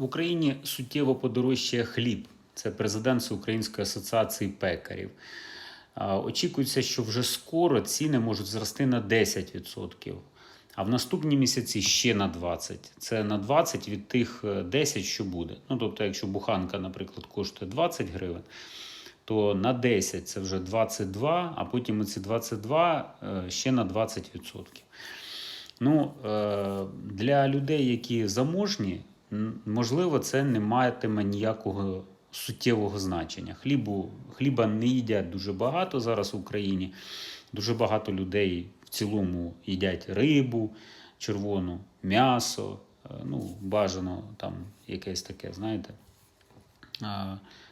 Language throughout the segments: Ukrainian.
В Україні суттєво подорожчає хліб. Це президент Всеукраїнської асоціації пекарів. Очікується, що вже скоро ціни можуть зрости на 10%, а в наступні місяці ще на 20%. Це на 20% від тих е, 10, що буде. Ну, тобто, якщо буханка, наприклад, коштує 20 гривень, то на 10 це вже 22, а потім ці 22 е, ще на 20%. Ну, е, для людей, які заможні, можливо, це не матиме ніякого суттєвого значення. Хлібу, хліба не їдять дуже багато зараз в Україні. Дуже багато людей в цілому їдять рибу, червону, м'ясо, е, ну, бажано там якесь таке, знаєте,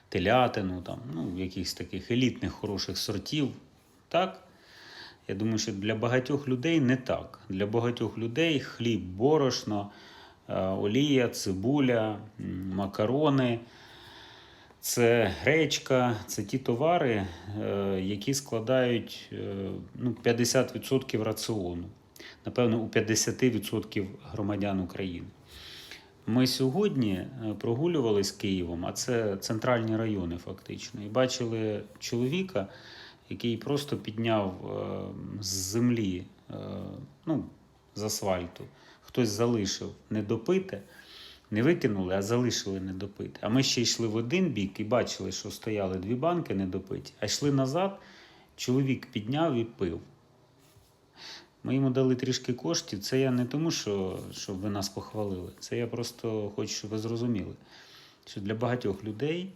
телятину, там, ну, якихось таких елітних хороших сортів. Так? Я думаю, що для багатьох людей не так. Для багатьох людей хліб, борошно, олія, цибуля, макарони. Це гречка, це ті товари, е, які складають е, ну, 50% раціону. Напевно, у 50% громадян України. Ми сьогодні е, прогулювались Києвом, а це центральні райони фактично, і бачили чоловіка, який просто підняв е, з землі, е, ну, з асфальту, хтось залишив недопите, не викинули, а залишили недопите. А ми ще йшли в один бік і бачили, що стояли дві банки недопиті, а йшли назад, чоловік підняв і пив. Ми йому дали трішки коштів. Це я не тому, що, щоб ви нас похвалили. Це я просто хочу, щоб ви зрозуміли, що для багатьох людей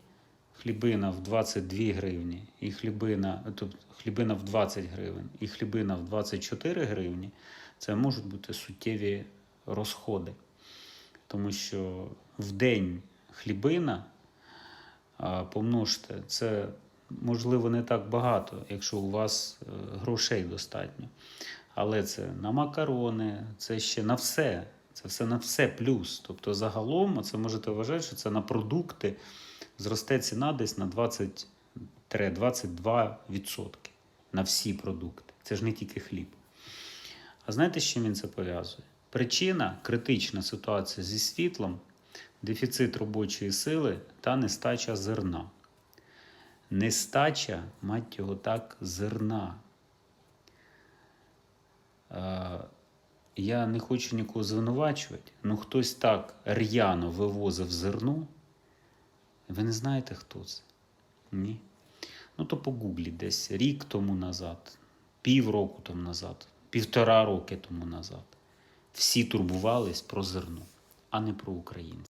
хлібина в 22 гривні, і хлібина, тобто хлібина в 20 гривень, і хлібина в 24 гривні це можуть бути суттєві розходи. Тому що в день хлібина помножте, це можливо не так багато, якщо у вас е, грошей достатньо. Але це на макарони, це ще на все. Це все на все плюс. Тобто, загалом, це можете вважати, що це на продукти зросте ціна десь на 20-22% на всі продукти. Це ж не тільки хліб. А знаєте, з чим він це пов'язує? Причина критична ситуація зі світлом, дефіцит робочої сили та нестача зерна. Нестача, мать його так, зерна. Е, Я не хочу нікого звинувачувати, але хтось так р'яно вивозив зерно. Ви не знаєте, хто це? Ні. Ну, то погугліть десь рік тому назад, півроку тому назад, півтора роки тому назад. Всі турбувались про зерно, а не про українців.